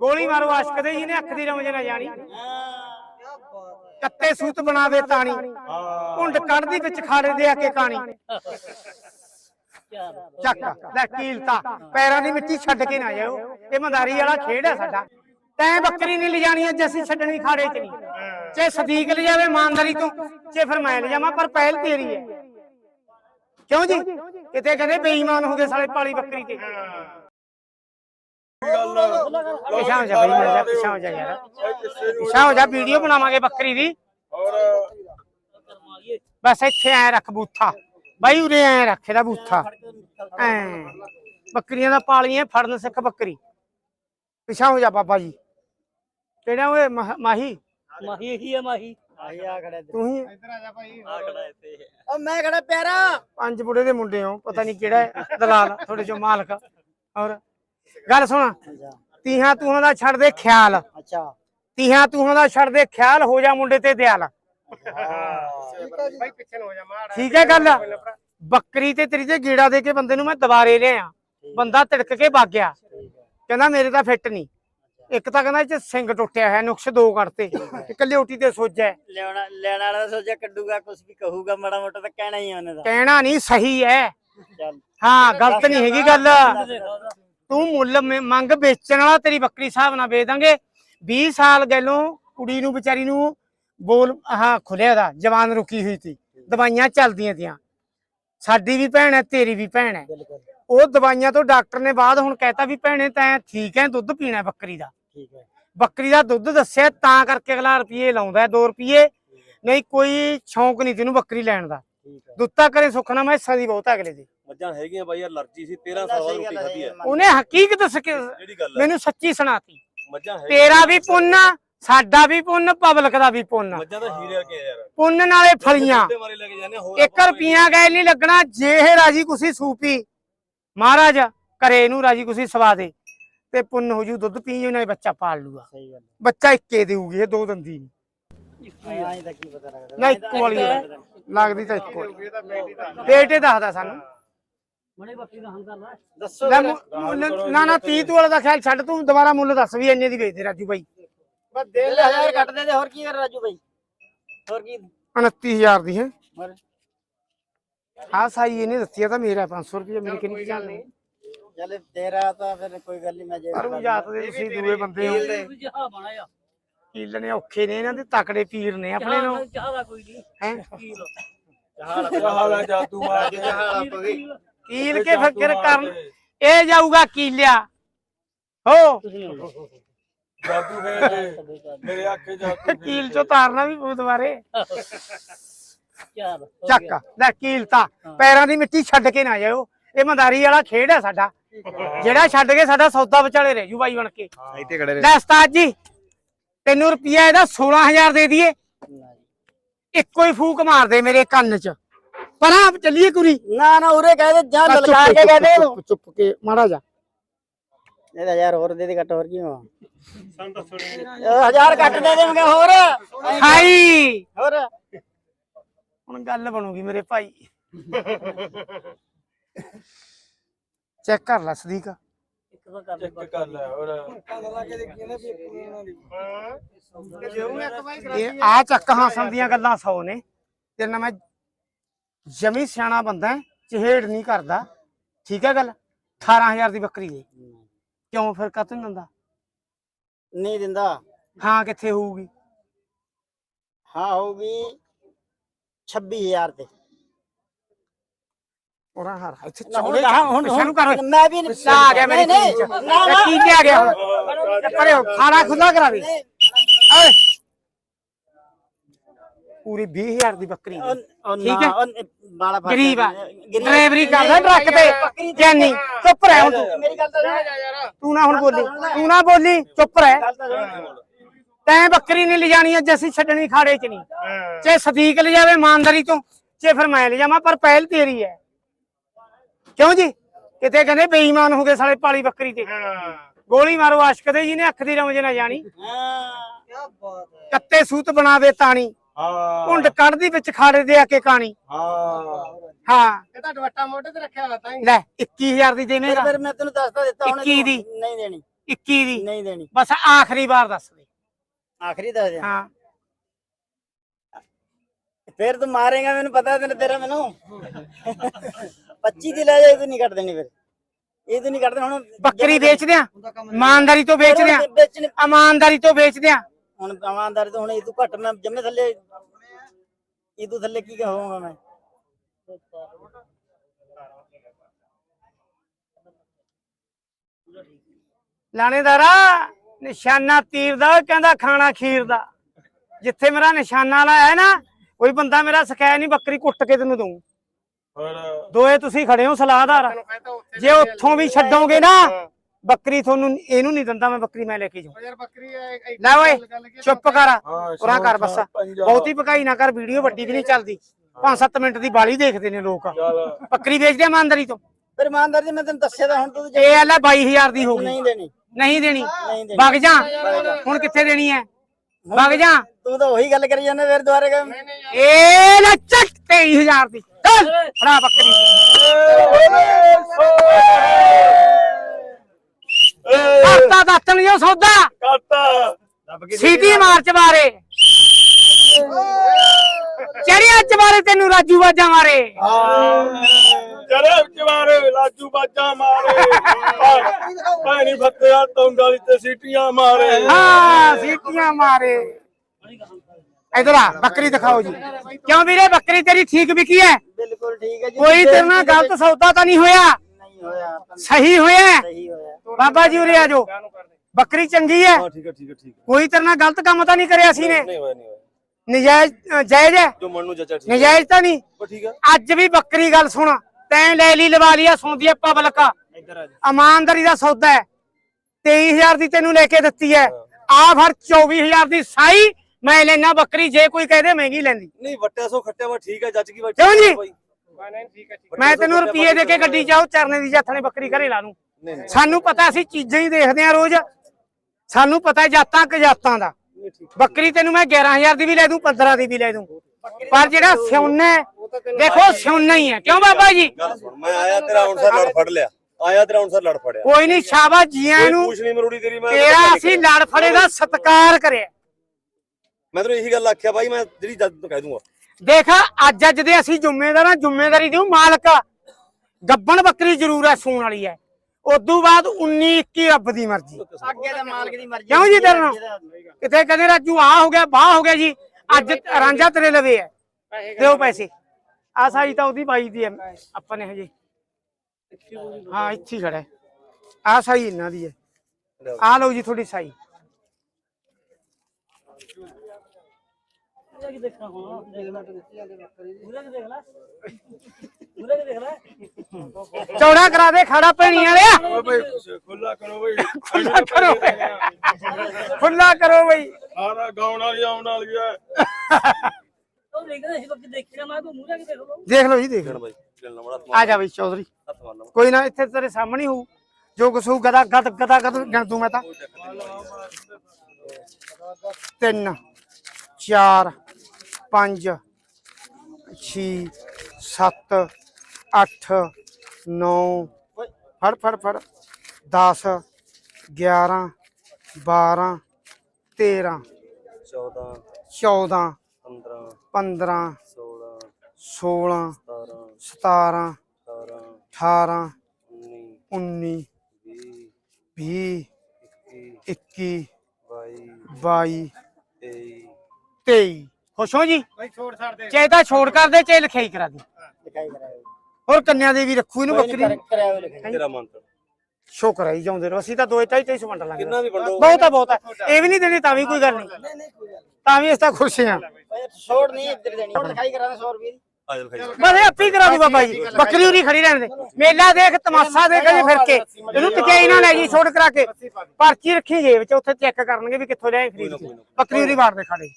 ਗੋਲੀ ਮਾਰੋ ਆਸ਼ਕ ਦੇ ਜਿਹਨੇ ਅੱਖ ਦੀ ਰਮਜ ਨਾ ਜਾਣੀ। ਕੱਤੇ ਸੂਤ ਬਣਾਵੇ ਤਾਣੀ। ਕੁੰਡ ਕੱਢਦੀ ਵਿੱਚ ਖਾੜੇ ਦੇ ਆ ਕੇ ਕਾਣੀ। ਚੱਕ, ਲੈ ਕੀਲਤਾ ਪੈਰਾਂ ਦੀ ਮਿੱਟੀ ਛੱਡ ਕੇ ਨਾ ਜਾਓ ਇਹ ਮੰਦਾਰੀ ਵਾਲਾ ਖੇਡ ਹੈ ਸਾਡਾ। ਤੈਂ ਬੱਕਰੀ ਨਹੀਂ ਲਿਜਾਣੀ ਅੱਜ ਅਸੀਂ ਛੱਡਣੀ ਖਾੜੇ 'ਚ ਨਹੀਂ। ਚੇ ਸਦੀਕ ਲਿਜਾਵੇ ਇਮਾਨਦਾਰੀ ਤੋਂ ਚੇ ਫਿਰ ਮੈਂ ਲਿਜਾਵਾਂ, ਪਰ ਪਹਿਲ ਤੇਰੀ ਹੈ। ਕਿਉਂ ਜੀ? ਕਿਤੇ ਕਹਿੰਦੇ ਬੇਈਮਾਨ ਹੋ ਗਏ ਸਾਲੇ ਪਾਲੀ ਬੱਕਰੀ ਤੇ। ਪਿਛਾਂ ਹੋ ਜਾ ਬਈ ਮੇਰਾ ਪਿਛਾਂ ਹੋ ਜਾ ਯਾਰ। ਪਿਛਾਂ ਹੋ ਜਾ ਵੀਡੀਓ ਬਣਾਵਾਂਗੇ ਬੱਕਰੀ ਦੀ। ਬਸ ਇੱਥੇ ਐ ਰੱਖ ਬੂਥਾ। ਬਾਈ ਉਰੇ ਐ ਰੱਖ ਇਹਦਾ ਬੂਥਾ। ਐ। ਬੱਕਰੀਆਂ ਦਾ ਪਾਲੀਆਂ ਫੜਨ ਸਿੱਖ ਬੱਕਰੀ। ਪਿਛਾਂ ਹੋ ਜਾ ਬਾਬਾ ਜੀ। ਕਿਹੜਾ ਓਏ ਮਾਹ- ਮਾਹੀ? ਮਾਹੀ ਇਹੀ ਹੈ ਮਾਹੀ। ਆਈ ਆ ਖੜਾ ਤੂੰ ਹੀ? ਆ ਖੜਾ ਇੱਥੇ। ਓ ਮੈਂ ਖੜਾ ਪਿਆਰਾ। ਪੰਜ ਬੁੜੇ ਦੇ ਮੁੰਡੇ ਹੋ ਪਤਾ ਨਹੀਂ ਕਿਹੜਾ ਹੈ। ਦਲਾਲ ਤੁਹਾਡੇ ਚੋਂ ਮਾਲਕ। ਔਰ ਗੱਲ ਸੁਣ। ਤੀਹਾਂ ਤੂਹਾਂ ਦਾ ਛੱਡ ਦੇ ਖਿਆਲ। ਅੱਛਾ। ਤੀਹਾਂ ਤੂਹਾਂ ਦਾ ਛੱਡ ਦੇ ਖਿਆਲ ਹੋ ਜਾ ਮੁੰਡੇ ਤੇ ਦਿਆਲ। ਠੀਕ ਹੈ ਗੱਲ। ਬੱਕਰੀ ਤੇ ਤੇਰੀ ਤੇ ਗੇੜਾ ਦੇ ਕੇ ਬੰਦੇ ਨੂੰ ਮੈਂ ਦੁਬਾਰੇ ਲਿਆ ਬੰਦਾ ਤਿੜਕ ਕੇ ਵਗ ਗਿਆ। ਕਹਿੰਦਾ ਮੇਰੇ ਤਾਂ ਫਿੱਟ ਨਹੀਂ। ਇੱਕ ਤਾਂ ਕਹਿੰਦਾ ਇਹ ਚ ਸਿੰਗ ਟੁੱਟਿਆ ਹੈ ਨੁਕਸ ਦੋ ਕੱਢਤੇ ਇੱਕ ਲਿਓਟੀ ਤੇ ਸੋਜਾ ਹੈ। ਲੈਣਾ ਲੈਣ ਵਾਲਾ ਤਾਂ ਸੋਚਿਆ ਕੱਢੂਗਾ ਕੁਝ ਵੀ ਕਹੂਗਾ ਮਾੜਾ ਮੋਟਾ ਤਾਂ ਕਹਿਣਾ ਹੀ ਉਹਨੇ ਦਾ ਕਹਿਣਾ ਨਹੀਂ ਸਹੀ ਹੈ। ਹਾਂ ਗਲਤ ਨਹੀਂ ਹੈਗੀ ਗੱਲ। ਤੂੰ ਮੁੱਲ ਮ- ਮੰਗ ਵੇਚਣ ਵਾਲਾ ਤੇਰੀ ਬੱਕਰੀ ਹਿਸਾਬ ਨਾਲ ਵੇਚ ਦਾਂਗੇ। 20 ਸਾਲ ਗੱਲੋਂ ਕੁੜੀ ਨੂੰ ਵਿਚਾਰੀ ਨੂੰ ਬੋਲ ਹਾਂ ਖੁੱਲਿਆ ਦਾ ਜਵਾਨ ਰੁਕੀ ਹੋਈ ਸੀ ਦਵਾਈਆਂ ਚੱਲਦੀਆਂ ਤੀਆਂ। ਸਾਡੀ ਵੀ ਭੈਣ ਹੈ ਤੇਰੀ ਵੀ ਭੈਣ ਹੈ। ਉਹ ਦਵਾਈਆਂ ਤੋਂ ਡਾਕਟਰ ਨੇ ਬਾਅਦ ਹੁਣ ਕਹਿਤਾ ਵੀ ਭੈਣੇ ਤੈਂ ਠੀਕ ਹੈ ਦੁੱਧ ਪੀਣਾ ਬੱਕਰੀ ਦਾ। ਠੀਕ ਹੈ। ਬੱਕਰੀ ਦਾ ਦੁੱਧ ਦੱਸਿਆ ਤਾਂ ਕਰਕੇ ਅਗਲਾ ਰੁਪਏ ਲਾਉਂਦਾ ਹੈ 2 ਰੁਪਏ ਨਹੀਂ ਕੋਈ ਸ਼ੌਂਕ ਨਹੀਂ ਤੈਨੂੰ ਬੱਕਰੀ ਲੈਣ ਦਾ। ਦੁੱਤਾ ਕਰੇ ਸੁੱਖ ਨਾ ਮੈਸਾਂ ਦੀ ਬਹੁਤ ਅਗਲੇ ਦੀ। ਮੱਝਾਂ ਹੈਗੀਆਂ ਬਾਈ ਯਾਰ ਅਲਰਜੀ ਸੀ 13 ਸਾਲ ਰੋਟੀ ਖਾਧੀ ਹੈ ਉਹਨੇ ਹਕੀਕਤ ਸਕੇ ਜਿਹੜੀ ਗੱਲ ਹੈ ਮੈਨੂੰ ਸੱਚੀ ਸੁਣਾਤੀ। ਮੱਝਾਂ ਹੈਗੀਆਂ ਤੇਰਾ ਵੀ ਪੁੰਨ ਸਾਡਾ ਵੀ ਪੁੰਨ ਪਬਲਿਕ ਦਾ ਵੀ ਪੁੰਨ ਮੱਝਾਂ ਤਾਂ ਹੀਰੇ ਆ ਯਾਰ। ਪੁੰਨ ਨਾਲੇ ਫਲੀਆਂ। ਕੁੱਤੇ ਮਾਰੇ ਲੈ ਕੇ ਜਾਂਦੇ ਆ, ਹੋਰ 1 ਰੁਪਿਆ ਗੈਲ ਨਹੀਂ ਲੱਗਣਾ ਜੇ ਇਹ ਰਾਜੀ ਕੁਸੀ ਸੂਪੀ ਮਹਾਰਾਜ ਕਰੇ ਇਹਨੂੰ ਰਾਜੀ ਕੁਸੀ ਸਵਾ ਦੇ ਤੇ ਪੁੰਨ ਹੋ ਜੂ ਦੁੱਧ ਪੀ ਜੂ ਨਾਲੇ ਬੱਚਾ ਪਾਲ ਲੂਗਾ। ਸਹੀ ਗੱਲ ਬੱਚਾ ਇੱਕੇ ਦੇਊਗੀ ਇਹ ਦੋ ਦੰਦੀ ਨਹੀਂ ਹੈ ਆਈ ਤਾਂ ਕੀ ਪਤਾ ਲੱਗਦਾ। ਨਾ ਇੱਕੋ ਵਾਲੀ ਹੈ। ਲੱਗਦੀ ਤਾਂ ਇੱਕੋ ਹੀ। ਬੇਟੇ ਦੱਸਦਾ ਸਾਨੂੰ। ਮਣੇ ਬੱਕਰੀ ਦਾ ਹੰਕਾਰ ਲਾ ਦੱਸੋ ਲੈ ਮੁ- ਮੁੱਲ- ਨਾ ਨਾ 30 ਤੂੰ ਵਾਲਾ ਦਾ ਖਿਆਲ ਛੱਡ ਤੂੰ ਦੁਬਾਰਾ ਮੁੱਲ ਦੱਸ ਵੀ ਇੰਨੇ ਦੀ ਵੇਚਦੇ ਰਾਜੂ ਬਾਈ। ਬਸ ਦੇ ਲੈ ਹਜ਼ਾਰ ਕੱਟ ਦੇ ਤੇ ਹੋਰ ਕੀ ਕਰ ਰਾਜੂ ਭਾਈ ਹੋਰ ਕੀ? 29000 ਦੀ ਹੈ। ਹੋਰ? ਆ ਸਾਈ ਇਹਨੇ ਦੱਸੀ ਆ ਤਾਂ ਮੇਰਾ 500 ਰੁਪਏ ਮੇਰੇ ਕਿੰਨੀ ਚੱਲਨੇ ਚੱਲ ਤੇਰਾ ਤਾਂ ਫਿਰ ਕੋਈ ਗੱਲ ਨਹੀਂ ਮੈਂ ਜੇ ਪਰ ਜਾਤ ਦੇ ਤੁਸੀਂ ਦੂਏ ਬੰਦੇ ਹੋ। ਜਹਾ ਬਣਾਇਆ ਕੀਲਣੇ ਔਖੇ ਨੇ ਇਹਨਾਂ ਦੇ ਤਕੜੇ ਪੀਰ ਨੇ ਆਪਣੇ ਨੂੰ ਜਹਾ ਦਾ ਕੋਈ ਨਹੀਂ। ਹੈ? ਕੀਲ ਹਾਲਾ ਜਾਦੂ ਮਾਰ ਕੇ ਕੀਲ ਕੇ ਫਕਰ ਕਰਨ ਇਹ ਜਾਊਗਾ ਕੀਲਿਆ। ਹੋ। ਜਾਦੂ ਹੈ ਮੇਰੇ ਆਖੇ ਜਾਦੂ ਕੀਲ ਚੋਂ ਤਾਰਨਾ ਵੀ ਬਹੁਤ ਚਾਰ ਚੱਕ ਲੈ ਕੀਲਤਾ ਪੈਰਾਂ ਦੀ ਮਿੱਟੀ ਛੱਡ ਕੇ ਨਾ ਜਾਓ ਇਹ ਮੰਦਾਰੀ ਵਾਲਾ ਖੇਡ ਹੈ ਸਾਡਾ। ਜਿਹੜਾ ਛੱਡ ਕੇ ਸਾਡਾ ਸੌਦਾ ਵਿਚਾਲੇ ਰਹਿ ਜੂ ਬਾਈ ਬਣ ਕੇ। ਇੱਥੇ ਖੜੇ ਲੈ ਉਸਤਾਦ ਜੀ ਤੈਨੂੰ ਰੁਪਿਆ ਇਹਦਾ 16000 ਦੇ ਦਈਏ। ਇੱਕੋ ਹੀ ਫੂਕ ਮਾਰ ਦੇ ਮੇਰੇ ਕੰਨ 'ਚ। ਪਰਾਂ ਚੱਲੀਏ ਕੁਰੀ। ਨਾ ਨਾ ਉਰੇ ਕਹਿ ਦੇ ਜਾਂ ਲਲਕਾ ਕੇ ਕਹਿ ਦੇ ਚੁੱਪ ਚੁੱਪ ਕੇ ਮਾੜਾ ਜਾ। ਇਹਦਾ ਯਾਰ ਹੋਰ ਦੇ ਦੇ ਕੱਟ ਹੋਰ ਕੀ ਹੋਵਾ ਹਜ਼ਾਰ ਕੱਟ ਦੇ ਦੇਵਾਂਗੇ ਹੋਰ। ਹਾਈ। ਹੋਰ। ਹੁਣ ਗੱਲ ਬਣੂਗੀ ਮੇਰੇ ਭਾਈ। ਚੈੱਕ ਕਰ ਲੈ ਸਦੀਕ। ਇੱਕ ਤਾਂ ਕਰ ਚੈੱਕ ਕਰ ਲੈ ਹੋਰ। ਇਹ ਆ ਚੱਕ ਹਾਸਨ ਦੀਆਂ ਗੱਲਾਂ ਸੌ ਨੇ। ਤੇਰੇ ਨਾਲ ਮੈਂ ਜਮੀ ਸਿਆਣਾ ਬੰਦਾ ਹੈ, ਚਿਹੜ ਨਹੀਂ ਕਰਦਾ। ਠੀਕ ਹੈ ਗੱਲ? 18000 ਦੀ ਬੱਕਰੀ ਦੇ ਕਿਉਂ? ਫਿਰ ਕਤ ਨਹੀਂ ਦਿੰਦਾ? ਨਹੀਂ ਦਿੰਦਾ। ਹਾਂ ਕਿੱਥੇ ਹੋਊਗੀ? ਹਾਂ ਹੋਊਗੀ 26000 ਤੇ। ਉਹਦਾ ਹਰ ਇੱਥੇ ਨਾ, ਹੁਣ ਹੁਣ- ਨੂੰ ਕਰ। ਮੈਂ ਵੀ ਪਿੱਛਾ ਆ ਗਿਆ ਮੇਰੇ ਕੀ ਨਾ, ਨਾ। ਕੀ ਆ ਗਿਆ? ਹੁਣ ਪਰੇ ਖਾਣਾ ਖੁੱਲਾ ਕਰਾ ਦੇ। ਓਏ। ਪੂਰੀ 20000 ਦੀ ਬੱਕਰੀ ਦੀ। ਠੀਕ ਹੈ। ਬਾਲਾ ਫ਼ਰਕ ਗਰੀਬ ਆ। ਡਰਾਈਵਰੀ ਕਰਦਾ ਟਰੱਕ ਤੇ। ਜਾਨੀ ਚੁੱਪ ਰਹਿ। ਹੁਣ ਤੂੰ ਮੇਰੀ ਗੱਲ ਤਾਂ ਸੁਣ। ਤੂੰ ਨਾ ਹੁਣ ਬੋਲੀ ਤੂੰ ਨਾ ਬੋਲੀ ਚੁੱਪ ਰਹਿ। ਗੱਲ ਤਾਂ ਸੁਣ। ਤੈਂ ਬੱਕਰੀ ਨਹੀਂ ਲਿਜਾਣੀ ਅੱਜ ਅਸੀਂ ਛੱਡਣੀ ਖਾੜੇ 'ਚ ਨਹੀਂ। ਚੇ ਸਦੀਕ ਲਿਜਾਵੇ ਇਮਾਨਦਾਰੀ ਤੋਂ ਚੇ ਫਿਰ ਮੈਂ ਲਿਜਾਵਾਂ ਪਰ ਪਹਿਲ ਤੇਰੀ ਹੈ। ਕਿਉਂ ਜੀ? ਕਿਤੇ ਕਹਿੰਦੇ ਬੇਈਮਾਨ ਹੋ ਗਏ ਸਾਲੇ ਪਾਲੀ ਬੱਕਰੀ ਤੇ। ਗੋਲੀ ਮਾਰੋ ਆਸ਼ਕ ਦੇ ਜਿਹਨੇ ਅੱਖ ਦੀ ਰਮਜ ਨਾ ਜਾਣੀ। ਹਾਂ। ਕੀ ਬਾਤ ਹੈ ਕੱਤੇ ਸੂਤ ਬਣਾਵੇ ਤਾਣੀ। ਹਾਂ। ਕੱਢਦੀ ਵਿੱਚ ਖਾੜੇ ਦੇ ਆ ਕੇ ਕਾਣੀ। ਹਾਂ। ਹਾਂ। ਇਹ ਤਾਂ ਦੁਪੱਟਾ ਮੋਢੇ ਤੇ ਰੱਖਿਆ ਹੋਇਆ ਤਾਂ ਹੀ। ਲੈ 21000 ਦੀ ਦੇਵੇਂਗਾ ਫਿਰ ਮੈਂ ਤੈਨੂੰ ਦੱਸਦਾ ਦਿੱਤਾ ਹੁਣ ਇੱਕੀ ਦੀ। ਨਹੀਂ ਦੇਣੀ। 21 ਦੀ। ਨਹੀਂ ਦੇਣੀ। ਬਸ ਆਖਰੀ ਵਾਰ ਦੱਸ ਦੇ। ਆਖਰੀ ਦੱਸ ਦੇ। ਹਾਂ। ਫਿਰ ਤੂੰ ਮਾਰੇਗਾ ਮੈਨੂੰ ਪਤਾ ਤੈਨੂੰ ਤੇਰਾ ਮੈਨੂੰ। 25 ਦੀ ਲੈ ਜਾ ਇਹ ਤੂੰ ਨਹੀਂ ਕੱਟ ਦੇਣੀ ਫਿਰ। ਇਹ ਤੂੰ ਨਹੀਂ ਕੱਟ ਦੇਣਾ ਹੁਣ ਬੱਕਰੀ ਵੇਚ ਦਿਆਂ ਇਮਾਨਦਾਰੀ ਤੋਂ ਵੇਚ ਦਿਆਂ ਵੇਚਣੀ ਇਮਾਨਦਾਰੀ ਤੋਂ ਵੇਚ ਦਿਆਂ ਹੁਣ ਇਮਾਨਦਾਰੀ ਤੋਂ ਹੁਣ ਇਹ ਤੂੰ ਘੱਟ ਮੈਂ ਜੰਮੇ ਥੱਲੇ। ਇਹ ਤੂੰ ਥੱਲੇ ਕੀ ਕਹਾਂਗਾ ਮੈਂ? ਲਾਣੇਦਾਰਾ ਨਿਸ਼ਾਨਾ ਤੀਰ ਦਾ ਉਹ ਕਹਿੰਦਾ ਖਾਣਾ ਖੀਰ ਦਾ। ਜਿੱਥੇ ਮੇਰਾ ਨਿਸ਼ਾਨਾ ਲਾਇਆ ਨਾ ਕੋਈ ਬੰਦਾ ਮੇਰਾ ਸਿਖਾਇਆ ਨਹੀਂ ਬੱਕਰੀ ਕੁੱਟ ਕੇ ਤੈਨੂੰ ਦਊ। ਦੋਏ ਤੁਸੀਂ ਖੜੇ ਹੋ ਸਲਾਹਦਾਰ। ਜੇ ਉੱਥੋਂ ਵੀ ਛੱਡੋਗੇ ਨਾ ਬੱਕਰੀ ਤੁਹਾਨੂੰ ਇਹਨੂੰ ਨਹੀਂ ਦਿੰਦਾ ਮੈਂ ਬੱਕਰੀ ਮੈਂ ਲੈ ਕੇ ਜਾਉਂ ਯਾਰ ਬੱਕਰੀ ਲੈ ਓਏ ਚੁੱਪ ਕਰ। ਹਾਂ ਉਰਾਂ ਕਰ ਬਸ। ਬਹੁਤੀ ਪਕਾਈ ਨਾ ਕਰ ਵੀਡੀਓ ਵੱਡੀ ਵੀ ਨਹੀਂ ਚੱਲਦੀ। 5-7 ਮਿੰਟ ਦੀ ਬਾਲੀ ਦੇਖਦੇ ਨੇ ਲੋਕ। ਬੱਕਰੀ ਵੇਚਦੇ ਆ ਇਮਾਨਦਾਰੀ ਤੋਂ। ਫਿਰ ਇਮਾਨਦਾਰੀ ਮੈਂ ਤੈਨੂੰ ਦੱਸਿਆ ਤਾਂ ਹੁਣ ਤੂੰ ਇਹ ਲੈ 22000 ਦੀ ਹੋ ਗਈ। ਨਹੀਂ ਦੇਣੀ। ਨਹੀਂ ਦੇਣੀ। ਵਗ ਜਾ। ਹੁਣ ਕਿੱਥੇ ਦੇਣੀ ਹੈ ਵਗ ਜਾ। ਤੂੰ ਤਾਂ ਉਹੀ ਗੱਲ ਕਰੀ ਜਾਂਦਾ ਫਿਰ ਦੁਬਾਰੇ ਇਹ ਲੈ ਚੱਕ 23000 ਦੀ। ਚੱਲ। ਫੜਾ ਬੱਕਰੀ। ਕਰਤਾ ਦਾਤਨ ਜੋ ਸੌਦਾ। ਕਾਤਾ ਸੀਟੀ ਮਾਰ ਚਵਾਰੇ ਚੜਿਆ ਚਵਾਰੇ ਤੈਨੂੰ ਰਾਜੂ ਵਾਜਾ ਮਾਰੇ। ਜਰੇ ਚਵਾਰੇ ਲਾਜੂ ਬਾਜਾ ਮਾਰੇ। ਪਾਣੀ ਫੱਤਿਆ ਤੌਂਗਾ ਦੀ ਤੇ ਸੀਟੀਆਂ ਮਾਰੇ। ਹਾਂ ਸੀਟੀਆਂ ਮਾਰੇ। ਇਧਰ ਆ ਬੱਕਰੀ ਦਿਖਾਓ ਜੀ। ਕਿਉਂ ਵੀਰੇ ਬੱਕਰੀ ਤੇਰੀ ਠੀਕ ਵਿਕੀ ਹੈ? ਬਿਲਕੁਲ ਠੀਕ ਹੈ ਜੀ। ਕੋਈ ਤੇਰੇ ਨਾਲ ਗਲਤ ਸੌਦਾ ਤਾਂ ਨਹੀਂ ਹੋਇਆ। ਨਹੀਂ ਹੋਇਆ ਤਾਂ ਸਹੀ ਹੋਇਆ ਹੈ। ਸਹੀ ਹੋਇਆ। ਬਾਬਾ ਜੀ ਉਰੇ ਆ ਜਾਓ। ਬੱਕਰੀ ਚੰਗੀ ਹੈ? ਹਾਂ ਠੀਕ ਹੈ ਠੀਕ ਹੈ ਠੀਕ ਹੈ। ਕੋਈ ਤੇਰੇ ਨਾਲ ਗਲਤ ਕੰਮ ਤਾਂ ਨਹੀਂ ਕਰਿਆ ਸੀ ਨੇ? ਨਹੀਂ ਹੋਇਆ ਨਹੀਂ ਹੋਇਆ। ਨਜਾਇਜ਼ ਅ, ਜਾਇਜ਼ ਹੈ? ਜੋ ਮਨ ਨੂੰ ਜੱਜਾ ਠੀਕ ਹੈ। ਨਜਾਇਜ਼ ਤਾਂ ਨਹੀਂ? ਬਸ ਠੀਕ ਹੈ। ਅੱਜ ਵੀ ਬੱਕਰੀ ਗੱਲ ਸੁਣ। ਤੈਂ ਲੈ ਲਈ ਲਵਾ ਲਿਆ ਸੁਣਦੀ ਹੈ ਪਬਲਿਕ ਇਮਾਨਦਾਰੀ ਦਾ ਸੌਦਾ ਹੈ। 23000 ਦੀ ਤੈਨੂੰ ਲੈ ਕੇ ਦਿੱਤੀ ਹੈ। ਆ ਫਿਰ 24000 ਦੀ ਸਾਈ। ਮੈਂ ਲੈਣਾ ਬੱਕਰੀ ਜੇ ਕੋਈ ਕਹਦੇ ਮਹਿੰਗੀ ਲੈਂਦੀ। ਨਹੀਂ ਵੱਟਿਆ ਸੋ ਖੱਟਿਆ ਵਾ ਠੀਕ ਹੈ ਜੱਜ ਕੀ ਵਾ ਕਿਉਂ ਜੀ? ਮੈਂ ਤੈਨੂੰ ਰੁਪਏ ਦੇ ਕੇ ਗੱਡੀ ਜਾਉ ਚਰਨੇ ਦੀ ਜਾਥਣੇ ਬੱਕਰੀ ਘਰੇ ਲਾ ਲੂੰ ਸਾਨੂੰ ਪਤਾ ਅਸੀਂ ਚੀਜ਼ਾਂ ਹੀ ਦੇਖਦੇ ਆ ਰੋਜ਼। ਸਾਨੂੰ ਪਤਾ ਜਾਤਾਂ ਕਿ ਜਾਤਾਂ ਦਾ। ਨਹੀਂ, ਠੀਕ ਬੱਕਰੀ ਤੈਨੂੰ ਮੈਂ 11000 ਦੀ ਵੀ ਲੈ ਦੂੰ 15 ਦੀ ਵੀ ਲੈ ਦੂੰ। ਪਰ ਜਿਹੜਾ ਸਿਉਨਾ ਦੇਖੋ ਸਿਉਨਾ ਹੀ ਹੈ। ਕਿਉਂ ਬਾਬਾ ਜੀ? ਮੈਂ ਆਇਆ ਤੇਰਾ ਹੁਣ ਸਰ ਲੜ ਫੜ ਲਿਆ। ਆਇਆ ਤੇਰਾ ਹੁਣ ਸਰ ਲੜ ਫੜਿਆ। ਕੋਈ ਨਹੀਂ ਸ਼ਾਬਾਸ਼ ਜੀਆਂ ਨੂੰ। ਕੁਛ ਨਹੀਂ ਮਰੂੜੀ ਤੇਰੀ ਮੈਂ ਤੇਰਾ ਅਸੀਂ ਲੜ ਫੜੇ ਦਾ ਸਤਿਕਾਰ ਕਰਿਆ। ਮੈਂ ਤੈਨੂੰ ਇਹੀ ਗੱਲ ਆਖਿਆ ਬਾਈ ਮੈਂ ਜਿਹੜੀ ਕਹਿ ਦੂੰਗਾ। ਦੇਖ ਅੱਜ ਅੱਜ ਦੇ ਅਸੀਂ ਜ਼ਿੰਮੇਦਾਰ ਜ਼ਿੰਮੇਦਾਰੀ ਦਿਉ ਮਾਲਕ। ਗੱਬਣ ਬੱਕਰੀ ਜ਼ਰੂਰ ਹੈ ਸੂਣ ਵਾਲੀ ਹੈ। ਉਦੋਂ ਬਾਅਦ 19 21 ਰੱਬ ਦੀ ਮਰਜ਼ੀ। ਅੱਗੇ ਤਾਂ ਮਾਲਕ ਦੀ ਮਰਜ਼ੀ ਕਿਉਂ ਜੀ ਤੇਰੇ ਨਾਲ? ਕਿਤੇ ਕਹਿੰਦੇ ਰਾਜੂ ਆ ਹੋ ਗਿਆ ਬਾਹ ਹੋ ਗਿਆ ਜੀ। ਅੱਜ ਰਾਂਝਾ ਤੇਰੇ ਲਵੇ ਹੈ। ਦਿਓ ਪੈਸੇ। ਆ ਸਾਈ ਤਾਂ ਉਹਦੀ ਬਾਈ ਦੀ ਹੈ। ਆਪਾਂ ਨੇ ਹਜੇ। ਹਾਂ ਇੱਥੇ ਖੜਾ ਆ ਸਾਈ ਇਹਨਾਂ ਦੀ ਹੈ। ਆ ਲਓ ਜੀ ਤੁਹਾਡੀ ਸਾਈ। ਇਹ ਕੀ ਦੇਖਣਾ ਹੁਣ ਦੇਖ ਲੈ ਪੂਰਾ ਕਿ ਦੇਖ ਲੈ ਪੂਰਾ ਕਿ ਦੇਖ ਲੈ ਚੌੜਾ ਕਰਾ ਦੇ ਖਾੜਾ ਪੈਣੀ ਵਾਲਿਆ। ਬਈ ਖੁੱਲਾ ਕਰੋ ਬਈ। ਖੁੱਲਾ ਕਰੋ। ਖੁੱਲਾ ਕਰੋ ਬਈ। ਸਾਰਾ ਗਾਉਣ ਵਾਲੀ ਆਉਣ ਵਾਲੀ ਹੈ ਉਹ ਦੇਖਦਾ ਸੀ ਬੱਕੀ ਦੇਖਿਆ ਮੈਂ ਤੂੰ ਮੂਰਾ ਕਿ ਦੇਖ ਲਓ। ਦੇਖ ਲਓ ਜੀ ਦੇਖ ਲਓ। ਬਾਈ ਆ ਜਾ ਬਈ ਚੌਧਰੀ। ਕੋਈ ਨਾ ਇੱਥੇ ਤੇਰੇ ਸਾਹਮਣੇ ਹੋਊ। ਜੋ ਕੁਛ ਹੋਊ ਗਦਾ ਗਦ ਗਦਾ ਗਦ ਗਿਣ ਦੂੰ ਮੈਂ ਤਾਂ। ਤਿੰਨ ਚਾਰ ਪੰਜ ਛੇ ਸੱਤ ਅੱਠ ਨੌ ਫੜ ਫੜ ਫੜ 10 11 12 13 14 14 15 15 16 16 17 17 18 18 19 19 20 20 21 22 22 23 23 ਖੁਸ਼ ਹੋ ਜੀ? ਬਾਈ ਛੋੜ ਛੱਡ ਦੇ। ਚਾਹੇ ਤਾਂ ਛੋੜ ਕਰ ਦੇ ਚਾਹੇ ਲਿਖਾਈ ਕਰਾ ਦੇ। ਲਿਖਾਈ ਕਰਾਇਓ ਹੋਰ ਕੰਨਿਆ ਦੇ ਵੀ ਰੱਖੂ ਇਹਨੂੰ ਬੱਕਰੀ ਨੂੰ। ਕਰਾਇਓ ਲਿਖਾਈ। ਤੇਰਾ ਮੰਤਰ ਸ਼ੁਕਰ ਹੈ ਜੀ ਜਾਉਂਦੇ ਰਹੋ। ਅਸੀਂ ਤਾਂ ਦੋ ਢਾਈ ਢਾਈ ਸੌ ਵੰਡ ਲਾਂਗੇ। ਕਿੰਨਾ ਵੀ ਵੰਡੋ। ਬਹੁਤ ਆ ਬਹੁਤ ਆ। ਇਹ ਵੀ ਨਹੀਂ ਦੇਣੀ ਤਾਂ ਵੀ ਕੋਈ ਗੱਲ ਨਹੀਂ। ਨਹੀਂ ਨਹੀਂ ਕੋਈ ਗੱਲ ਤਾਂ ਵੀ ਇਸ ਤਾਂ ਖੁਸ਼ ਹਾਂ। ਨਹੀਂ ਛੋੜ ਨਹੀਂ ਇੱਧਰ ਦੇਣੀ। ਛੋੜ ਲਿਖਾਈ ਕਰਾਣਾ 100 ਰੁਪਏ ਦੀ। ਆ ਜਾ ਖਾਈ ਬਸ ਇਹ ਆਪੀ ਕਰਾ ਦੂ ਬਾਬਾ ਜੀ। ਬੱਕਰੀ ਉਰੀ ਖੜੀ ਰਹਿਣ ਦੇ। ਮੇਲਾ ਦੇਖ ਤਮਾਸ਼ਾ ਦੇਖ ਜੇ ਫਿਰ ਕੇ। ਇਹਨੂੰ ਟਿਕਾਈ ਨਾ ਲੈ ਜੀ ਛੋੜ ਕਰਾ ਕੇ। ਪਰਚੀ ਰੱਖੀ ਜੇਬ ਚ ਉੱਥੇ ਚੈੱਕ ਕਰਨਗੇ ਵੀ ਕਿੱਥੋਂ ਲਿਆਏ ਖਰੀਦ ਬੱਕਰੀ ਉਰੀ ਬਾੜ ਦੇ ਖੜੇ।